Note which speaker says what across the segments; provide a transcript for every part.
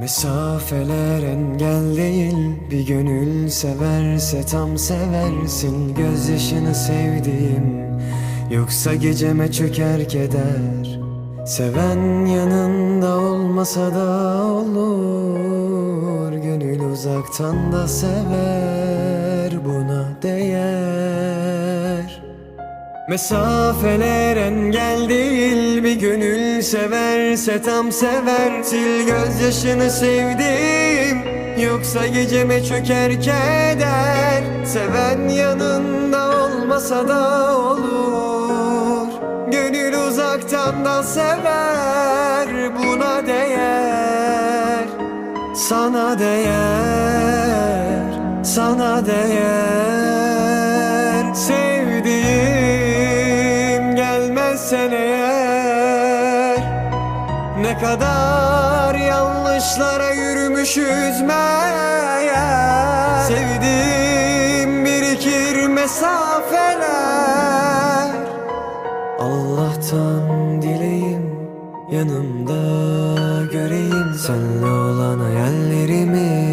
Speaker 1: Mesafeler engel değil Bir gönül severse tam seversin. Gözyaşını sevdiğim Yoksa geceme çöker keder. Seven yanında olmasa da olur Gönül uzaktan da sever Mesafeler engel değil Bir gönül severse tam sever. Sil gözyaşını sevdim Yoksa geceme çöker keder Seven yanında olmasa da olur. Gönül uzaktan da sever Buna değer. Sana değer Sana değer Ne kadar yanlışlara yürümüşüz meğer. Sevdiğim birikir mesafeler. Allah'tan dileyim yanımda göreyim. Senle olan hayallerimi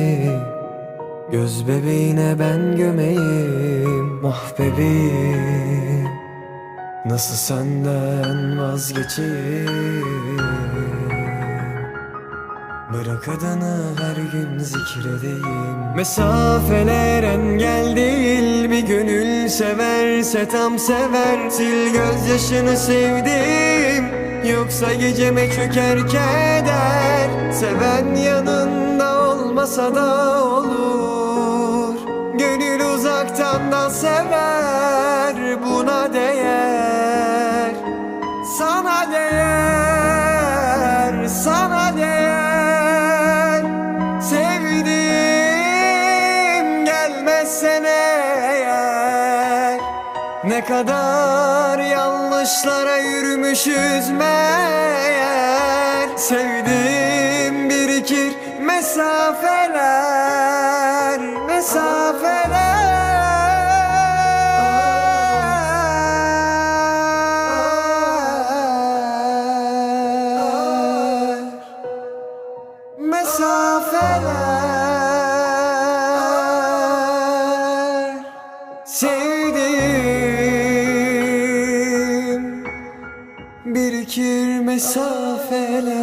Speaker 1: Göz bebeğine ben gömeyim. Ah bebeğim Nasıl senden vazgeçeyim? Bırak adını her gün zikredeyim. Mesafeler engel değil Bir gönül severse tam sever. Sil gözyaşını sevdim Yoksa geceme çöker keder. Seven yanında olmasa da olur. Gönül uzaktan da sever Buna değer Sana değer Sana değer. Sevdiğim gelmezsen eğer Ne kadar yanlışlara yürümüşüz meğer. Sevdiğim birikir mesafeler Mesafeler Sevdiğim birikir mesafeler.